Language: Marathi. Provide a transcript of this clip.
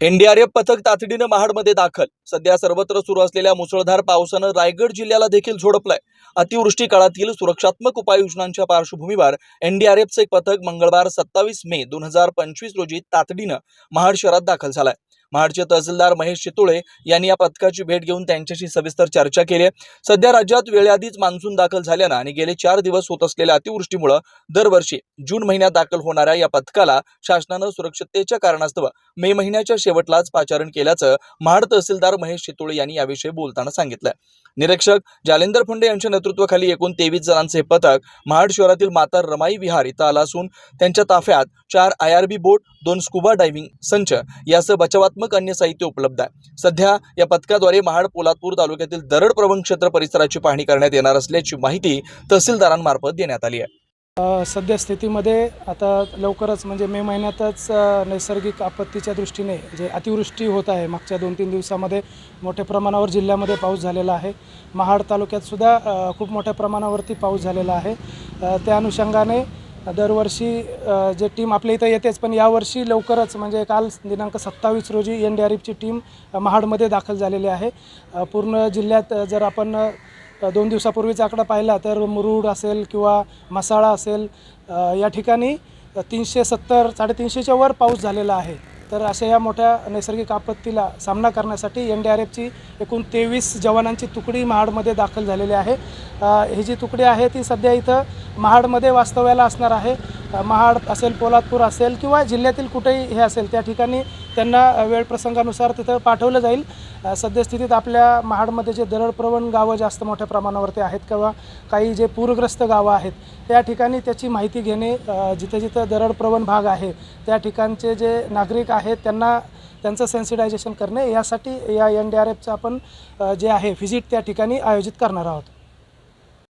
एनडीआरएफ पथक तातडीनं महाडमध्ये दाखल. सध्या सर्वत्र सुरू असलेल्या मुसळधार पावसानं रायगड जिल्ह्याला देखील झोडपलंय. अतिवृष्टी काळातील सुरक्षात्मक उपाययोजनांच्या पार्श्वभूमीवर एनडीआरएफचं एक पथक मंगळवार सत्तावीस मे दोन हजार पंचवीस रोजी तातडीनं महाड शहरात दाखल झालाय. महाडचे तहसीलदार महेश चितुळे यांनी या पथकाची भेट घेऊन त्यांच्याशी सविस्तर चर्चा केली आहे. सध्या राज्यात वेळेआधीच मान्सून दाखल झाल्यानं आणि गेले चार दिवस होत असलेल्या अतिवृष्टीमुळे दरवर्षी जून महिन्यात दाखल होणाऱ्या या पथकाला शासनानं सुरक्षिततेच्या कारणास्तव मे महिन्याच्या शेवटलाच पाचारण केल्याचं महाड तहसीलदार महेश शितोळे यांनी याविषयी बोलताना सांगितलंय निरीक्षक जालेंदर फुंडे यांच्या नेतृत्वाखाली एकूण तेवीस जणांचे हे पथक महाड शहरातील माता रमाई विहार इथं आलं असून त्यांच्या ताफ्यात चार आय आर बी बोट दोन स्कुबा डायव्हिंग संच यासह बचावात्मक अन्य साहित्य उपलब्ध आहे. सध्या या पथकाद्वारे महाड पोलादपूर तालुक्यातील दरड प्रवण क्षेत्र परिसराची पाहणी करण्यात येणार असल्याची माहिती तहसीलदारांमार्फत देण्यात आली आहे. सध्या स्थितीमध्ये आता लवकरच म्हणजे मे महिन्यातच नैसर्गिक आपत्तीच्या दृष्टीने जे अतिवृष्टी होत आहे मागच्या दोन तीन दिवसामध्ये मोठ्या प्रमाणावर जिल्ह्यामध्ये पाऊस झालेला आहे. महाड तालुक्यातसुद्धा खूप मोठ्या प्रमाणावरती पाऊस झालेला आहे. त्या अनुषंगाने दरवर्षी जे टीम आपल्या इथं येतेच पण यावर्षी लवकरच म्हणजे काल दिनांक सत्तावीस रोजी एन डी आर एफची टीम महाडमध्ये दाखल झालेली आहे. पूर्ण जिल्ह्यात जर आपण दोन दिवसापूर्वीचा आकडा पाहिला तर मुरुड असेल किंवा मसाळा असेल या ठिकाणी तीनशे सत्तर साडेतीनशेच्या वर पाऊस झालेला आहे. तर अशा या मोठ्या नैसर्गिक आपत्तीला सामना करण्यासाठी एन डी आर एफची एकूण तेवीस जवानांची तुकडी महाडमध्ये दाखल झालेली आहे. ही जी तुकडी आहे ती सध्या इथं महाडमध्ये वास्तव्याला असणार आहे. महाड असेल पोलादपूर असेल किंवा जिल्ह्यातील कुठेही हे असेल त्या ठिकाणी त्यांना वेळ प्रसंगानुसार तिथं पाठवलं जाईल. सद्यस्थितीत आपल्या महाडमध्ये जे दरडप्रवण गावं जास्त मोठ्या प्रमाणावरती आहेत किंवा काही जे पूरग्रस्त गावं आहेत त्या ठिकाणी त्याची माहिती घेणे अ, जिथं जिथं दरडप्रवण भाग आहे त्या ठिकाणचे जे नागरिक आहेत त्यांना त्यांचं सेन्सिटायझेशन करणे यासाठी या एन डी आर एफचं आपण जे आहे व्हिजिट त्या ठिकाणी आयोजित करणार आहोत.